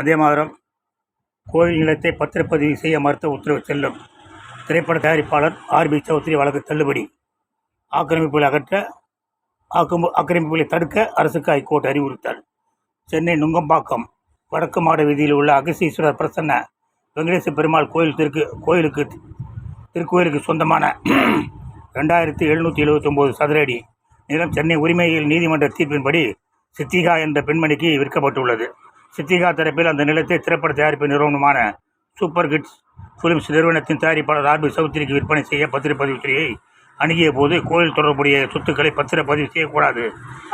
அதே மாதம் கோயில் நிலத்தை பத்திரப்பதிவு செய்ய மறுத்த உத்தரவு செல்லும். திரைப்பட தயாரிப்பாளர் ஆர்பி சௌத்ரி வழக்கு தள்ளுபடி. ஆக்கிரமிப்புகளை அகற்ற ஆக்கம் ஆக்கிரமிப்புகளை தடுக்க அரசுக்கு ஹைகோர்ட் அறிவுறுத்தல். சென்னை நுங்கம்பாக்கம் வடக்கு மாட வீதியில் உள்ள அகசீஸ்வரர் பிரசன்ன வெங்கடேச பெருமாள் கோயில் திருக்கு கோயிலுக்கு திருக்கோயிலுக்கு சொந்தமான ரெண்டாயிரத்தி எழுநூற்றி எழுபத்தொம்போது சதுர அடி நிலம் சென்னை உரிமையில் நீதிமன்ற தீர்ப்பின்படி சித்திகா என்ற பெண்மணிக்கு விற்கப்பட்டுள்ளது. சித்திகா தரப்பில் அந்த நிலத்தை திரைப்பட தயாரிப்பு நிறுவனமான சூப்பர் கிட்ஸ் ஃபிலிம்ஸ் நிறுவனத்தின் தயாரிப்பாளர் ஆர்பி சௌத்ரிக்கு விற்பனை செய்ய பத்திரப்பதிவுத்துறையை அணுகிய போது கோயில் தொடர்புடைய சொத்துக்களை பத்திரப்பதிவு செய்யக்கூடாது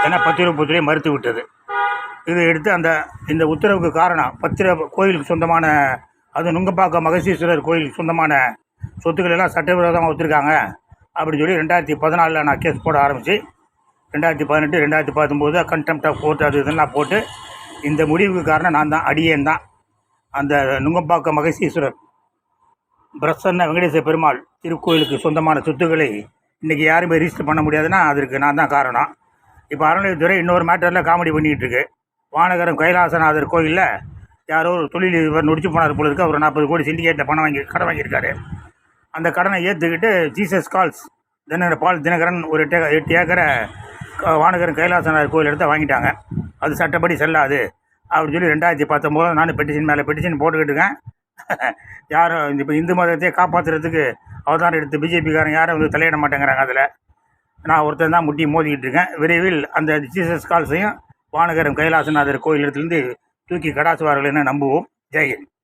என பத்திரப்பதிவுத்துறை மறுத்துவிட்டது. இதை எடுத்து அந்த இந்த உத்தரவுக்கு காரணம் பத்திர கோயிலுக்கு சொந்தமான அது நுங்கப்பாக்கம் மகசீஸ்வரர் கோயிலுக்கு சொந்தமான சொத்துக்கள் எல்லாம் சட்டவிரோதமாக ஒத்துருக்காங்க அப்படின்னு சொல்லி ரெண்டாயிரத்தி பதினாலில் நான் கேஸ் போட ஆரம்பித்து ரெண்டாயிரத்தி பதினெட்டு ரெண்டாயிரத்தி பத்தொம்போது கண்டெம்ட் ஆஃப் கோர்ட் அது இதெல்லாம் போட்டு இந்த முடிவுக்கு காரணம் நான் தான் அடியேன் தான். அந்த நுங்கம்பாக்கம் மகசீஸ்வரர் பிரசன்ன வெங்கடேச பெருமாள் திருக்கோயிலுக்கு சொந்தமான சொத்துக்களை இன்றைக்கி யாருமே ரிஜிஸ்டர் பண்ண முடியாதுன்னா அதற்கு நான் தான் காரணம். இப்போ அறநிலையத்துறை இன்னொரு மேட்டரில் காமெடி பண்ணிக்கிட்டு இருக்கு. வானகரம் கைலாசநாதர் கோயிலில் யாரோ ஒரு தொழில் இவர் நொடிச்சு போனார் போல இருக்கு. அவர் நாற்பது கோடி சிண்டிகேட்டில் பணம் வாங்கி கடன் வாங்கியிருக்காரு. அந்த கடனை ஏற்றுக்கிட்டு ஜீசஸ் கால்ஸ் தினகர பால் தினகரன் ஒரு எட்டு எட்டு ஏக்கரை வானகரன் கைலாசனார் கைலாசநாதர் கோயில் எடுத்து வாங்கிட்டாங்க. அது சட்டப்படி செல்லாது. அப்படின்னு சொல்லி ரெண்டாயிரத்தி பத்தொம்போது நான் பெட்டிஷன் மேலே பெட்டிஷன் போட்டுக்கிட்டு இருக்கேன். யாரும் இப்போ இந்து மதத்தையே காப்பாற்றுறதுக்கு அவதாரம் எடுத்து பிஜேபிக்காரன் யாரும் வந்து தலையிட மாட்டேங்கிறாங்க அதில். நான் ஒருத்தன் தான் முட்டி மோதிக்கிட்டு இருக்கேன். விரைவில் அந்த ஜீசஸ் கால்ஸையும் வானகரம் கைலாசநாதர் கோயிலிடத்துலேருந்து தூக்கி கடாசுவார்கள் என நம்புவோம். ஜெயஹிந்த்